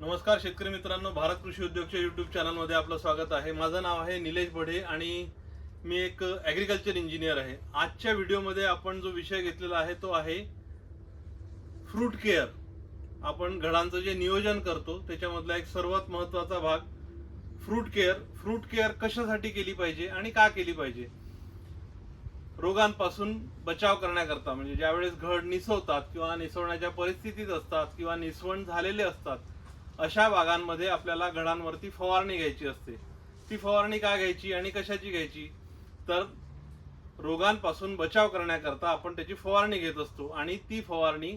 नमस्कार शेतकरी मित्रांनो भारत कृषी उद्योगच्या युट्यूब चॅनलमध्ये आपलं स्वागत आहे. माझं नाव आहे निलेश बढे आणि मी एक ॲग्रिकल्चर इंजिनियर आहे. आजच्या व्हिडिओमध्ये आपण जो विषय घेतलेला आहे तो आहे फ्रूट केअर आपण घडांचं जे नियोजन करतो त्याच्यामधला एक सर्वात महत्त्वाचा भाग फ्रूट केअर फ्रूट केअर कशासाठी केली पाहिजे आणि का केली पाहिजे? रोगांपासून बचाव करण्याकरता म्हणजे ज्यावेळेस घड निसवतात किंवा निसवण्याच्या परिस्थितीत असतात किंवा निसवण झालेले असतात अशा भागांमध्ये आपल्याला गडांवरती फवारणी घ्यायची असते. ती फवारणी का घ्यायची आणि कशाची घ्यायची? तर रोगांपासून बचाव करण्याकरता आपण त्याची फवारणी घेत असतो आणि ती फवारणी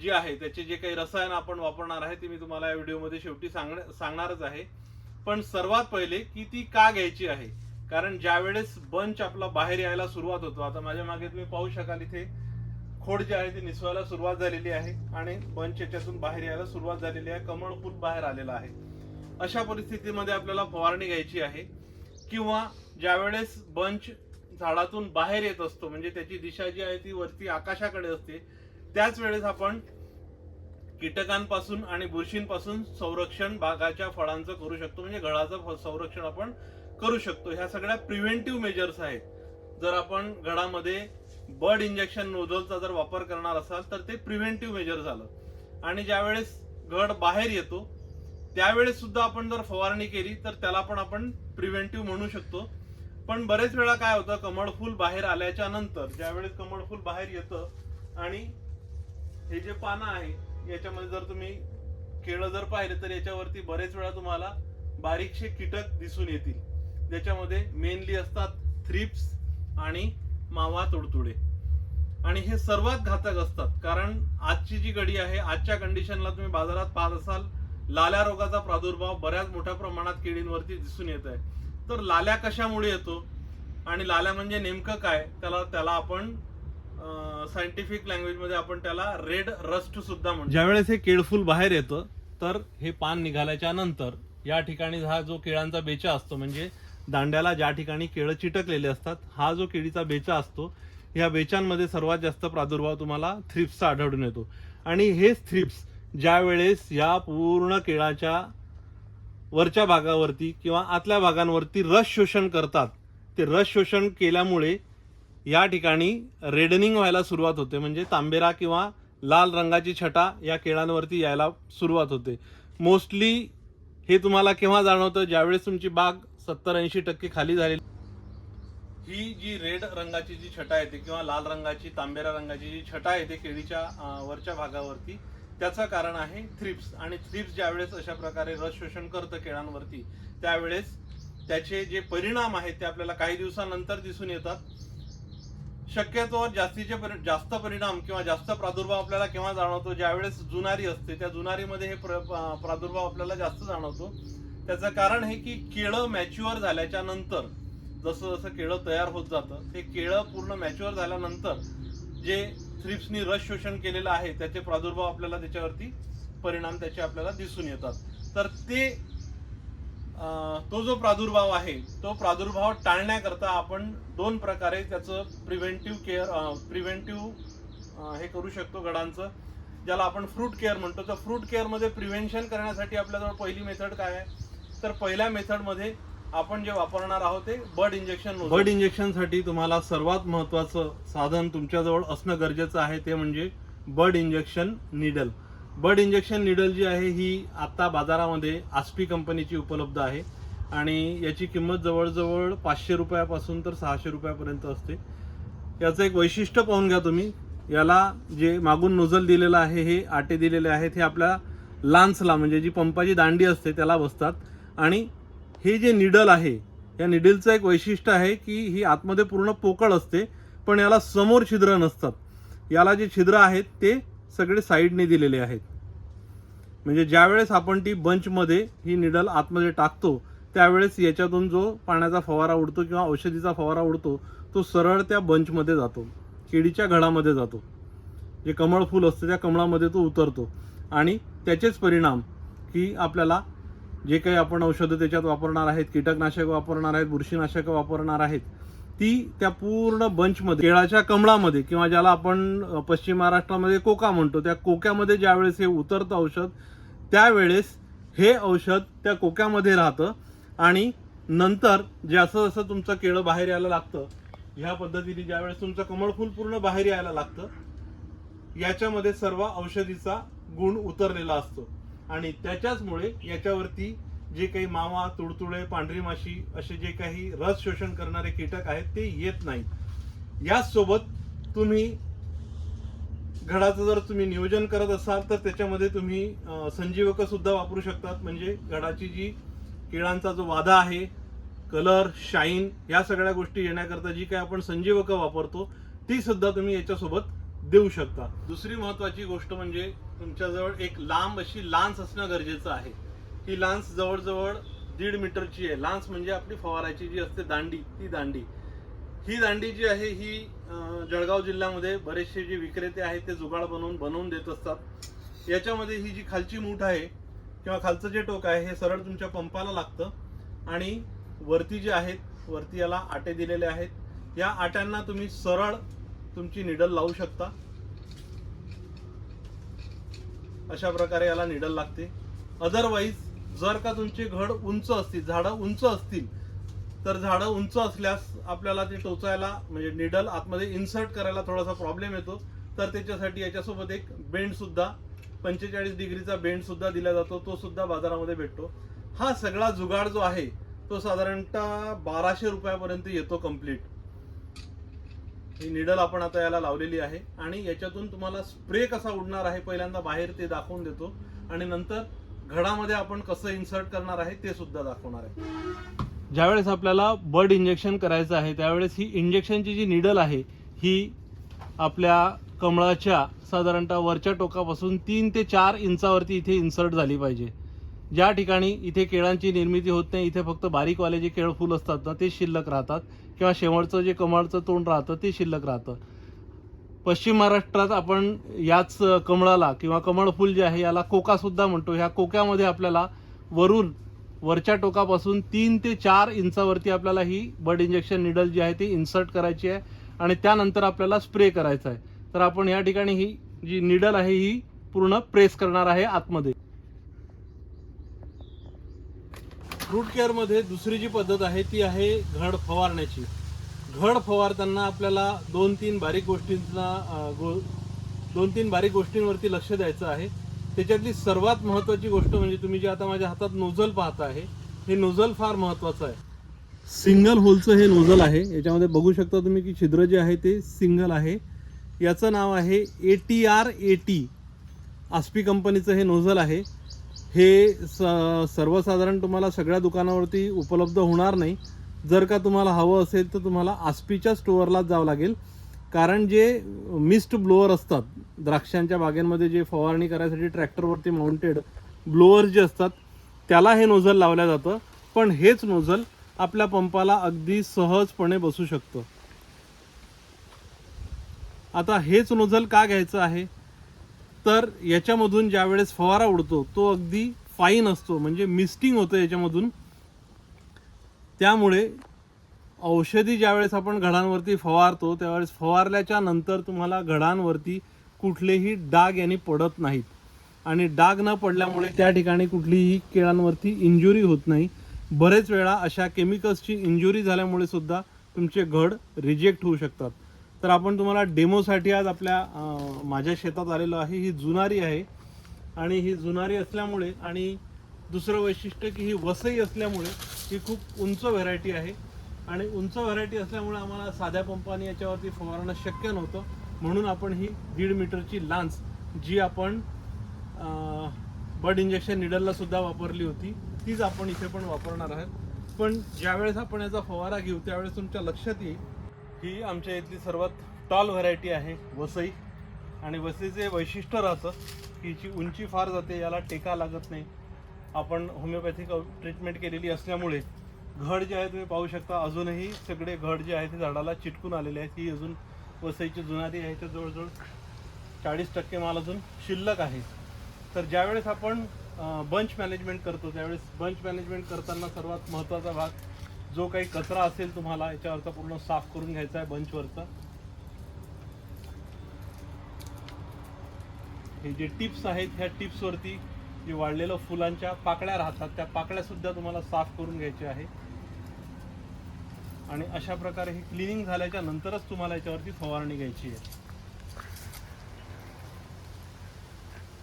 जी आहे त्याचे जे काही रसायन आपण वापरणार आहे ते मी तुम्हाला या व्हिडिओमध्ये शेवटी सांगण्या सांगणारच आहे. पण सर्वात पहिले की ती का घ्यायची आहे? कारण ज्यावेळेस बंच आपला बाहेर यायला सुरुवात होतो आता माझ्या मागे तुम्ही पाहू शकाल इथे. खोड जे आहे ती निसवायला सुरुवात झालेली आहे आणि बंच याच्यातून बाहेर यायला सुरुवात झालेली आहे. कमळ फुल बाहेर आलेला आहे. अशा परिस्थितीमध्ये आपल्याला फवारणी घ्यायची आहे. किंवा ज्यावेळेस बंच झाडातून बाहेर येत असतो म्हणजे त्याची दिशा जी आहे ती वरती आकाशाकडे असते त्याच वेळेस आपण कीटकांपासून आणि बुरशींपासून संरक्षण बागाच्या फळांचं करू शकतो म्हणजे घडाचं फ- संरक्षण आपण करू शकतो. ह्या सगळ्या प्रिव्हेंटिव्ह मेजर्स आहेत. जर आपण घडामध्ये बर्ड इंजेक्शन नोझलचा जर वापर करणार असाल तर ते प्रिव्हेंटिव्ह मेजर झालं. आणि ज्यावेळेस घड बाहेर येतो त्यावेळेस सुद्धा आपण जर फवारणी केली तर त्याला पण आपण प्रिव्हेंटिव्ह म्हणू शकतो. पण बरेच वेळा काय होतं कमळफूल बाहेर आल्याच्यानंतर ज्यावेळेस कमळफूल बाहेर येतं आणि हे जे पानं आहे याच्यामध्ये जर तुम्ही केळं जर पाहिले तर याच्यावरती बरेच वेळा तुम्हाला बारीकशे कीटक दिसून येतील. ज्याच्यामध्ये मेनली असतात थ्रिप्स आणि मावा तुडतुडे. आणि हे सर्वात घातक असतात. कारण आजची जी घडी आहे आजच्या कंडिशनला तुम्ही बाजारात पाहत असाल लाल्या रोगाचा प्रादुर्भाव बऱ्याच मोठ्या प्रमाणात केळींवरती दिसून येत आहे. तर लाल्या कशामुळे येतो? आणि लाल्या म्हणजे नेमकं काय? त्याला त्याला आपण सायंटिफिक लँग्वेजमध्ये आपण त्याला रेड रस्ट सुद्धा म्हणतो. ज्यावेळेस हे केळफूल बाहेर येतं तर हे पान निघाल्याच्या नंतर या ठिकाणी हा जो केळांचा बेचा असतो म्हणजे दांड्याला ज्या ठिकाणी केळं चिटकलेले असतात हा जो केळीचा बेचा असतो या बेचांमध्ये सर्वात जास्त प्रादुर्भाव तुम्हाला थ्रिप्सचा आढळून येतो. आणि हेच थ्रिप्स ज्या वेळेस या पूर्ण केळाच्या वरच्या भागावरती किंवा आतल्या भागांवरती रस शोषण करतात ते रस शोषण केल्यामुळे या ठिकाणी रेडनिंग व्हायला सुरुवात होते. म्हणजे तांबेरा किंवा लाल रंगाची छटा या केळांवरती यायला सुरुवात होते. मोस्टली हे तुम्हाला केव्हा जाणवतं? ज्यावेळेस तुमची बाग सत्तर ऐंशी टक्के खाली झालेली ही जी रेड रंगाची जी छटा येते किंवा लाल रंगाची तांबेरा रंगाची जी छटा येते केळीच्या वरच्या भागावरती. त्याचं कारण आहे थ्रिप्स आणि थ्रिप्स ज्यावेळेस अशा प्रकारे रस शोषण करतं केळांवरती त्यावेळेस त्याचे जे परिणाम आहेत ते आपल्याला काही दिवसानंतर दिसून येतात. शक्यतोवर जास्तीचे परि- जास्त परिणाम किंवा जास्त प्रादुर्भाव आपल्याला केव्हा जाणवतो? ज्यावेळेस जुनारी असते त्या जुनारीमध्ये हे प्र- प्रादुर्भाव आपल्याला जास्त जाणवतो. त्याचं कारण हे की केळं मॅच्युअर झाल्याच्यानंतर जसं जसं केळं तयार होत जातं ते केळं पूर्ण मॅच्युअर झाल्यानंतर जे थ्रिप्सनी रस शोषण केलेलं आहे त्याचे प्रादुर्भाव आपल्याला त्याच्यावरती परिणाम त्याचे आपल्याला दिसून येतात. तर ते तो जो प्रादुर्भाव आहे तो प्रादुर्भाव टाळण्याकरता आपण दोन प्रकारे त्याचं प्रिव्हेंटिव्ह केअर प्रिव्हेंटिव्ह हे करू शकतो गडांचं ज्याला आपण फ्रूट केअर म्हणतो. तर फ्रूट केअरमध्ये प्रिव्हेन्शन करण्यासाठी आपल्याजवळ पहिली मेथड काय आहे? तर पहिल्या मेथडमध्ये आपण जे वापरणार आहोत ते बर्ड इंजेक्शन बर्ड इंजेक्शनसाठी तुम्हाला सर्वात महत्वाचं साधन तुमच्याजवळ असणं गरजेचं आहे ते म्हणजे bird injection needle bird injection needle जी आहे ही आत्ता बाजारामध्ये आस्पी कंपनीची उपलब्ध आहे. आणि याची किंमत जवळजवळ पाचशे रुपयापासून तर सहाशे रुपयापर्यंत असते. याचं एक वैशिष्ट्य पाहून घ्या तुम्ही. याला जे मागून नोझल दिलेलं आहे हे आटे दिलेले आहेत हे आपल्या लांचला म्हणजे जी पंपाची दांडी असते त्याला बसतात. आणि हे जे निडल आहे या निडलचं एक वैशिष्ट्य आहे की ही आतमध्ये पूर्ण पोकळ असते पण याला समोर छिद्र नसतात. याला जे छिद्र आहेत ते सगळे साईडने दिलेले आहेत. म्हणजे ज्यावेळेस आपण ती बंचमध्ये ही निडल आतमध्ये टाकतो त्यावेळेस याच्यातून जो पाण्याचा फवारा उडतो किंवा औषधीचा फवारा उडतो तो सरळ त्या बंचमध्ये जातो केळीच्या घडामध्ये जातो. जे कमळ फूल असतं त्या कमळामध्ये तो उतरतो. आणि त्याचेच परिणाम की आपल्याला जे काही आपण औषधं त्याच्यात वापरणार आहेत कीटकनाशक वापरणार आहेत बुरशीनाशक वापरणार आहेत ती त्या पूर्ण बंचमध्ये केळाच्या कमळामध्ये किंवा ज्याला आपण पश्चिम महाराष्ट्रामध्ये कोका म्हणतो त्या कोक्यामध्ये ज्यावेळेस हे उतरतं औषध त्यावेळेस हे औषध त्या कोक्यामध्ये राहतं आणि नंतर जसं जसं तुमचं केळं बाहेर यायला लागतं ह्या पद्धतीने ज्यावेळेस तुमचं कमळफूल पूर्ण बाहेर यायला लागतं याच्यामध्ये सर्व औषधीचा गुण उतरलेला असतो. आणि त्याच्याचमुळे याच्यावरती जे काही मावा तुडतुडे पांढरी माशी असे जे काही रस शोषण करणारे कीटक आहेत ते येत नाहीत. याचसोबत तुम्ही घडाचं जर तुम्ही नियोजन करत असाल तर त्याच्यामध्ये तुम्ही अं, सुद्धा वापरू शकतात. म्हणजे घडाची जी किडांचा जो वादा आहे कलर शाईन या सगळ्या गोष्टी येण्याकरता जी काही आपण संजीवक वापरतो ती सुद्धा तुम्ही याच्यासोबत देऊ शकता. दुसरी महत्वाची गोष्ट म्हणजे तुमच्याजवळ एक लांब अशी लान्स असणं गरजेचं आहे. ही लान्स जवळजवळ दीड मीटरची आहे. लान्स म्हणजे आपली फवाराची जी असते दांडी ती दांडी. ही दांडी जी आहे ही जळगाव जिल्ह्यामध्ये बरेचसे जे विक्रेते आहेत ते जुगाड बनवून बनवून देत असतात. याच्यामध्ये ही जी खालची मूठ आहे किंवा खालचं जे टोक आहे हे सरळ तुमच्या पंपाला लागतं. आणि वरती जे आहेत वरती याला आटे दिलेले आहेत. या आट्यांना तुम्ही सरळ तुमची निडल लावू शकता. अशा प्रकारे याला निडल लागते. अदरवाईज जर का तुमचे घड उंच असतील झाडं उंच असतील तर झाडं उंच असल्यास आपल्याला ते टोचायला म्हणजे निडल आतमध्ये इन्सर्ट करायला थोडासा प्रॉब्लेम येतो. तर त्याच्यासाठी याच्यासोबत एक बेंडसुद्धा पंचेचाळीस डिग्रीचा बेंडसुद्धा दिला जातो. तो सुद्धा बाजारामध्ये भेटतो. हा सगळा जुगाड जो आहे तो साधारणतः बाराशे रुपयापर्यंत येतो कंप्लीट ही निडल आपण आता याला लावलेली आहे आणि याच्यातून तुम्हाला स्प्रे कसा उडणार आहे पहिल्यांदा बाहेर ते दाखवून देतो. आणि नंतर घडामध्ये आपण कसं इन्सर्ट करणार आहे ते सुद्धा दाखवणार आहे. ज्यावेळेस आपल्याला बर्ड इंजेक्शन करायचं आहे त्यावेळेस ही इंजेक्शनची जी निडल आहे ही आपल्या कमळाच्या साधारणतः वरच्या टोकापासून तीन ते चार इंचावरती इथे इन्सर्ट झाली पाहिजे. ज्या ठिकाणी इथे केळांची निर्मिती होत नाही इथे फक्त बारीकवाले जे केळ फुल असतात ना ते शिल्लक राहतात. किंवा शेवटचं जे कमळाचं तोंड राहतं ते शिल्लक राहतं. पश्चिम महाराष्ट्रात आपण याच कमळाला किंवा कमळफूल जे आहे याला कोकासुद्धा म्हणतो. ह्या कोक्यामध्ये आपल्याला वरून वरच्या टोकापासून तीन ते चार इंचावरती आपल्याला ही बर्ड इंजेक्शन निडल जी आहे ती इन्सर्ट करायची आहे. आणि त्यानंतर आपल्याला स्प्रे करायचा आहे. तर आपण या ठिकाणी ही जी निडल आहे ही पूर्ण प्रेस करणार आहे आतमध्ये. फ्रूट केअरमध्ये दुसरी जी पद्धत आहे ती आहे घड फवारण्याची. घड फवारताना आपल्याला दोन तीन बारीक गोष्टींना गो- दोन तीन बारीक गोष्टींवरती लक्ष द्यायचं आहे. त्याच्यातली सर्वात महत्त्वाची गोष्ट म्हणजे तुम्ही जे आता माझ्या हातात नोझल पाहता आहे हे नोझल फार महत्त्वाचं आहे. सिंगल होलचं हे नोझल आहे. याच्यामध्ये बघू शकता तुम्ही की छिद्र जे आहे ते सिंगल आहे. याचं नाव आहे A T R A T. Aspee कंपनीचं हे नोझल आहे. हे स सर्वसाधारण तुम्हाला सगळ्या दुकानावरती उपलब्ध होणार नाही. जर का तुम्हाला हवं असेल तर तुम्हाला आस्पीच्या स्टोअरलाच जावं लागेल. कारण जे मिस्ट ब्लोअर असतात द्राक्षांच्या बागेमध्ये जे फवारणी करायसाठी ट्रॅक्टरवरती माउंटेड ब्लोअर जे असतात त्याला हे नोझल लावलं जातं. पण हेच नोझल आपल्या पंपाला अगदी सहजपणे बसू शकतं. आता हेच नोझल का घ्यायचं आहे? तर याच्यामधून ज्यावेळेस फवारा उडतो तो अगदी फाईन असतो. म्हणजे मिस्टिंग होतं याच्यामधून. त्यामुळे औषधी ज्यावेळेस आपण घडांवरती फवारतो त्यावेळेस फवारल्याच्या नंतर तुम्हाला घडांवरती कुठलेही डाग यांनी पडत नाहीत. आणि डाग न पडल्यामुळे त्या ठिकाणी कुठलीही केळांवरती इंजुरी होत नाही. बरेच वेळा अशा केमिकल्सची इंजुरी झाल्यामुळे सुद्धा तुमचे घड रिजेक्ट होऊ शकतात. तर आपण तुम्हाला डेमोसाठी आज आपल्या माझ्या शेतात आलेलो आहे. ही जुनारी आहे. आणि ही जुनारी असल्यामुळे आणि दुसरं वैशिष्ट्य की ही वसई असल्यामुळे ही खूप उंच व्हरायटी आहे. आणि उंच व्हरायटी असल्यामुळे आम्हाला साध्या पंपाने याच्यावरती फवारणं शक्य नव्हतं. म्हणून आपण ही दीड मीटरची लांच जी आपण बड इंजेक्शन निडलला सुद्धा वापरली होती तीच आपण इथे पण वापरणार आहोत. पण ज्यावेळेस आपण याचा फवारा घेऊ त्यावेळेस तुमच्या लक्षात येईल ही आमच्या इथली सर्वात टॉल व्हरायटी आहे वसई. आणि वसईचे वैशिष्ट्य राहतं की हिची उंची फार जाते याला टेका लागत नाही. आपण होमिओपॅथिक ट्रीटमेंट केलेली असल्यामुळे घड जे आहे तुम्ही पाहू शकता अजूनही सगळे घड जे आहे ते झाडाला चिटकून आलेले आहेत. ही अजून वसईची जुनारी आहे तर जवळजवळ चाळीस टक्के माल अजून शिल्लक आहे. तर ज्यावेळेस आपण बंच मॅनेजमेंट करतो त्यावेळेस बंच मॅनेजमेंट करताना सर्वात महत्त्वाचा भाग जो काही कचरा असेल तुम्हाला याच्यावरचा पूर्ण साफ करून घ्यायचा आहे बंचवरचा हे जे टिप्स आहेत ह्या टिप्सवरती जे वाढलेलं फुलांच्या पाकळ्या राहतात त्या पाकळ्या सुद्धा तुम्हाला साफ करून घ्यायच्या आहे. आणि अशा प्रकारे हे क्लिनिंग झाल्याच्या नंतरच तुम्हाला याच्यावरती फवारणी घ्यायची आहे.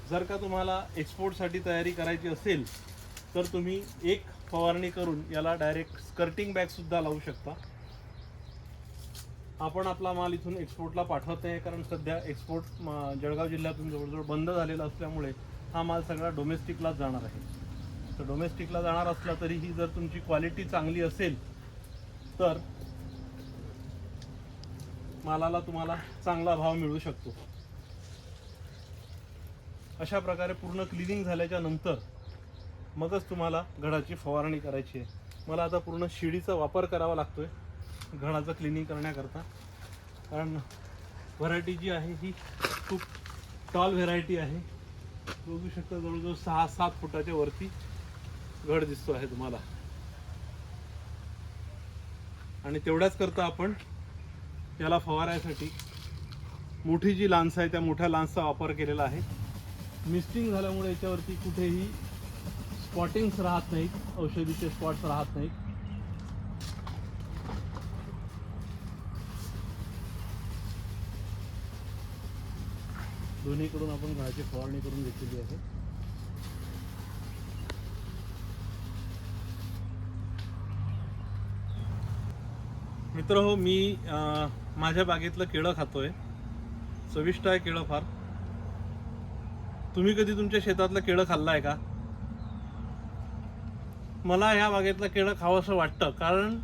जर का तुम्हाला एक्सपोर्टसाठी तयारी करायची असेल तर तुम्ही एक फवारणी करून याला डायरेक्ट स्कर्टिंग बॅग सुद्धा लावू शकता. आपण आपला माल इथून एक्सपोर्टला पाठवत नाही कारण सध्या एक्सपोर्ट जळगाव जिल्ह्यातून जवळजवळ बंद झालेला असल्यामुळे हा माल सगळा डोमेस्टिकलाच जाणार आहे. तर डोमेस्टिकला जाणार असला तरीही जर तुमची क्वालिटी चांगली असेल तर मालाला तुम्हाला चांगला भाव मिळू शकतो. अशा प्रकारे पूर्ण क्लिनिंग झाल्याच्यानंतर मगच तुम्हाला घडाची फवारणी करायची आहे. मला आता पूर्ण शिडीचा वापर करावा लागतो आहे घडाचं क्लिनिंग करण्याकरता. कारण व्हरायटी जी आहे ही खूप टॉल व्हेरायटी आहे. बघू शकता जवळजवळ सहा सात फुटाच्या वरती घड दिसतो आहे तुम्हाला. आणि तेवढ्याच करता आपण याला फवारायसाठी मोठी जी लान्स आहे त्या मोठ्या लान्सचा वापर केलेला आहे. मिस्टिंग झाल्यामुळे याच्यावरती कुठेही स्पॉटिंग्स राहत नाहीत. औषधीचे स्पॉट्स राहत नाहीत. दोन्हीकडून आपण घराची फवारणी करून घेतलेली आहे. मित्र हो मी माझ्या बागेतलं केळं खातोय. चविष्ट आहे केळं फार. तुम्ही कधी तुमच्या शेतातलं केळं खाल्लं आहे का? मला ह्या बागेतलं केळं खावंसं वाटतं. कारण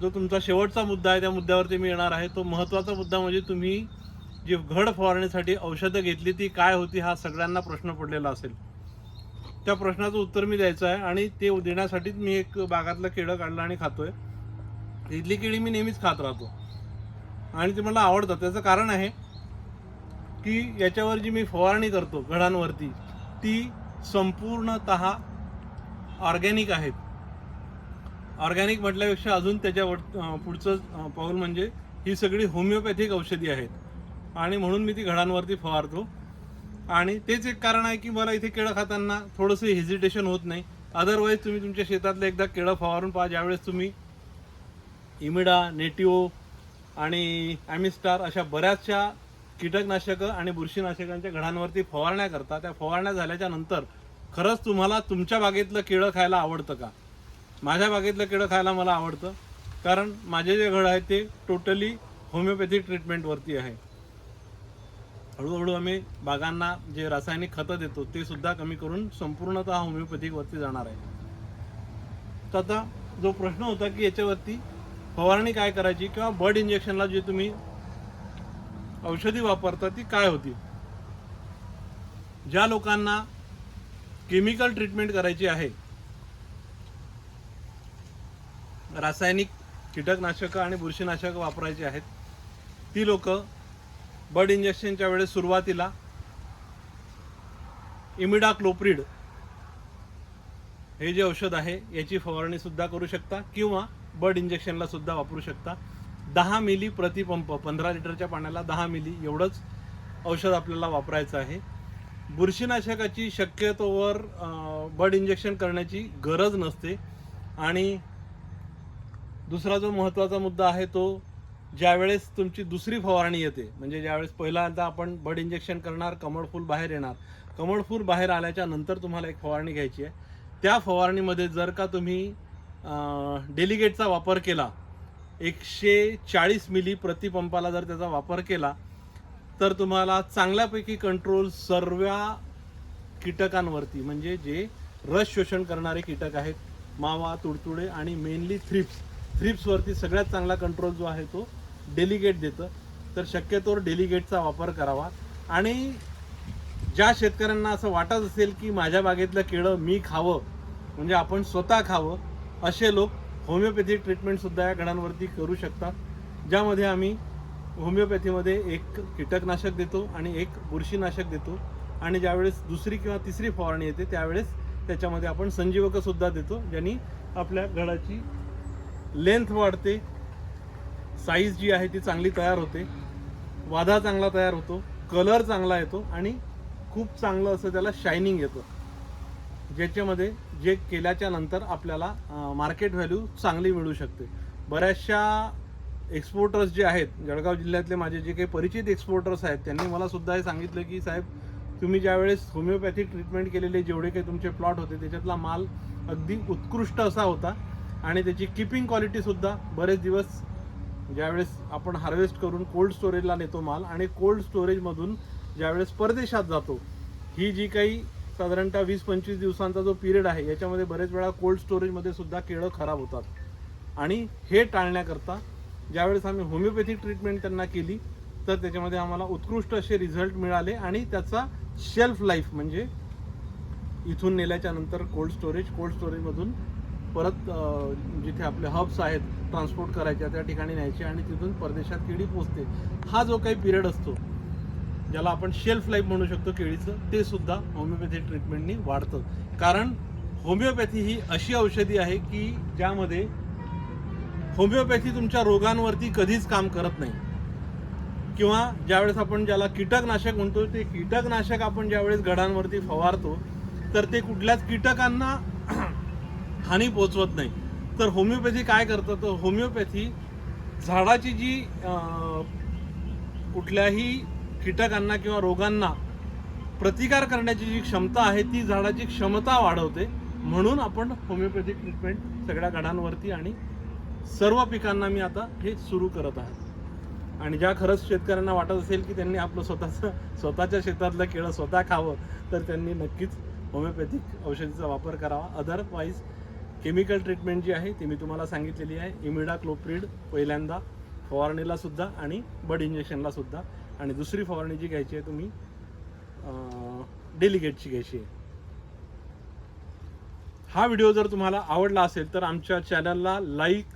जो तुमचा शेवटचा मुद्दा आहे त्या मुद्द्यावरती मी येणार आहे. तो महत्त्वाचा मुद्दा म्हणजे तुम्ही जी घड फवारणीसाठी औषधं घेतली ती काय होती हा सगळ्यांना प्रश्न पडलेला असेल. त्या प्रश्नाचं उत्तर मी द्यायचं आहे आणि ते देण्यासाठीच मी एक बागातलं केळं काढलं आणि खातोय. इथली केळी मी नेहमीच खात राहतो. आणि ते मला आवडतं. त्याचं कारण आहे की याच्यावर जी मी फवारणी करतो घडांवरती ती संपूर्णत ऑर्गॅनिक आहेत. ऑर्गॅनिक म्हटल्यापेक्षा अजून त्याच्यावर पुढचं पाऊल म्हणजे ही सगळी होमिओपॅथिक औषधी आहेत. आणि म्हणून मी ती घडांवरती फवारतो. आणि तेच एक कारण आहे की मला इथे केळं खाताना थोडंसं हेजिटेशन होत नाही. अदरवाईज तुम्ही तुमच्या शेतातलं एकदा केळं फवारून पहा. ज्यावेळेस तुम्ही इमिडा नेटिओ आणि ॲमिस्टार अशा बऱ्याचशा कीटकनाशकं आणि बुरशीनाशकांच्या घडांवरती फवारण्या करता त्या फवारण्या झाल्याच्यानंतर खरंच तुम्हाला तुमच्या बागेतलं केळं खायला आवडतं का? माझ्या बागेतलं केळं खायला मला आवडतं. कारण माझे जे घड आहे ते टोटली होमिओपॅथिक ट्रीटमेंटवरती आहे. हळूहळू आम्ही बागांना जे रासायनिक खतं देतो ते सुद्धा कमी करून संपूर्णतः होमिओपॅथिकवरती जाणार आहे. तर आता जो प्रश्न होता की याच्यावरती फवारणी काय करायची किंवा बर्ड इंजेक्शनला जे तुम्ही औषधी वापरता ती काय होती? ज्या लोकांना केमिकल ट्रीटमेंट करायची आहे. रासायनिक कीटकनाशकं आणि बुरशीनाशकं वापरायची आहेत. ती लोक बर्ड इंजेक्शनच्या वेळेस सुरुवातीला इमिडाक्लोप्रिड हे जे औषध आहे याची फवारणीसुद्धा करू शकता किंवा बर्ड इंजेक्शनला सुद्धा वापरू शकता. दहा मिली प्रतिपंप पंधरा लिटरच्या पाण्याला दहा मिली एवढंच औषध आपल्याला वापरायचं आहे. बुरशीनाशकाची शक्यतोवर बड बर्ड इंजेक्शन करण्याची गरज नसते. आणि दुसरा जो महत्त्वाचा मुद्दा आहे तो ज्यावेळेस तुमची दुसरी फवारणी येते म्हणजे ज्यावेळेस पहिल्यांदा आपण बर्ड इंजेक्शन करणार कमळफूल बाहेर येणार. कमळ फूल बाहेर आल्याच्यानंतर तुम्हाला एक फवारणी घ्यायची आहे. त्या फवारणीमध्ये जर का तुम्ही डेलिगेटचा वापर केला एकशे चाळीस मिली प्रतिपंपाला जर त्याचा वापर केला तर तुम्हाला चांगल्यापैकी कंट्रोल सर्व कीटकांवरती म्हणजे जे रस शोषण करणारे कीटक आहेत मावा तुडतुडे आणि मेनली थ्रिप्स थ्रिप्सवरती सगळ्यात चांगला कंट्रोल जो आहे तो डेलिगेट देतं. तर शक्यतोवर डेलिगेटचा वापर करावा. आणि ज्या शेतकऱ्यांना असं वाटत असेल की माझ्या बागेतलं केळं मी खावं म्हणजे आपण स्वतः खावं असे लोक होमिओपॅथिक ट्रीटमेंटसुद्धा या गडांवरती करू शकतात. ज्यामध्ये आम्ही होमिओपॅथीमध्ये एक कीटकनाशक देतो आणि एक बुरशीनाशक देतो. आणि ज्यावेळेस दुसरी किंवा तिसरी फवारणी येते त्यावेळेस त्याच्यामध्ये आपण संजीवकसुद्धा देतो ज्यांनी आपल्या घडाची लेंथ वाढते साईज जी आहे ती चांगली तयार होते वाधा चांगला तयार होतो कलर चांगला येतो आणि खूप चांगलं असं त्याला शायनिंग येतं. ज्याच्यामध्ये जे केल्याच्यानंतर आपल्याला मार्केट व्हॅल्यू चांगली मिळू शकते. बऱ्याचशा एक्सपोर्टर्स जे आहेत जळगाव जिल्ह्यातले माझे जे काही परिचित एक्सपोर्टर्स आहेत त्यांनी मला सुद्धा हे सांगितलं की साहेब तुम्ही ज्यावेळेस होमिओपॅथी ट्रीटमेंट केलेले जेवढे काही तुमचे प्लॉट होते त्याच्यातला माल अगदी उत्कृष्ट असा होता आणि त्याची किपिंग क्वालिटीसुद्धा बरेच दिवस ज्यावेळेस आपण हार्वेस्ट करून कोल्ड स्टोरेजला नेतो माल आणि कोल्ड स्टोरेजमधून ज्यावेळेस परदेशात जातो ही जी काही साधारणतः वीस पंचवीस दिवसांचा जो पिरियड आहे याच्यामध्ये बरेच वेळा कोल्ड स्टोरेजमध्ये सुद्धा केळं खराब होतात आणि हे टाळण्याकरता ज्यावेळेस आम्ही होमिओपॅथिक ट्रीटमेंट त्यांना केली तर त्याच्यामध्ये आम्हाला उत्कृष्ट असे रिझल्ट मिळाले आणि त्याचा शेल्फ लाईफ म्हणजे इथून नेल्याच्या नंतर कोल्ड स्टोरेज कोल्ड स्टोरेजमधून परत जिथे आपले हब्स आहेत ट्रान्सपोर्ट करायच्या त्या ठिकाणी न्यायचे आणि तिथून परदेशात केळी पोचते. हा जो काही पिरियड असतो ज्याला आपण शेल्फ लाईफ म्हणू शकतो केळीचं ते सुद्धा होमिओपॅथी ट्रीटमेंटनी वाढतं. कारण होमिओपॅथी ही अशी औषधी आहे की ज्यामध्ये होमिओपॅथी तुमच्या रोगांवरती कधीच काम करत नाही. किंवा ज्यावेळेस आपण ज्याला कीटकनाशक म्हणतो ते कीटकनाशक आपण ज्यावेळेस गडांवरती फवारतो तर ते कुठल्याच कीटकांना हानी पोचवत नाही. तर होमिओपॅथी काय करतं? तर होमिओपॅथी झाडाची जी कुठल्याही कीटकांना किंवा रोगांना प्रतिकार करण्याची जी क्षमता आहे ती झाडाची क्षमता वाढवते. म्हणून आपण होमिओपॅथिक ट्रीटमेंट सगळ्या गडांवरती आणि सर्व पिकांना मी आता हे सुरू करत आहे. आणि ज्या खरंच शेतकऱ्यांना वाटत असेल की त्यांनी आपलं स्वतःचं स्वतःच्या शेतातलं केळं स्वतः खावं तर त्यांनी नक्कीच होमिओपॅथिक औषधीचा वापर करावा. अदरवाईज केमिकल ट्रीटमेंट जी आहे ती मी तुम्हाला सांगितलेली आहे. इमिडा क्लोप्रिड पहिल्यांदा फवारणीला सुद्धा आणि बड इंजेक्शनला सुद्धा. आणि दुसरी फवारणी जी घ्यायची आहे तुम्ही डेलिगेटची घ्यायची आहे. हा व्हिडिओ जर तुम्हाला आवडला असेल तर आमच्या चॅनलला लाईक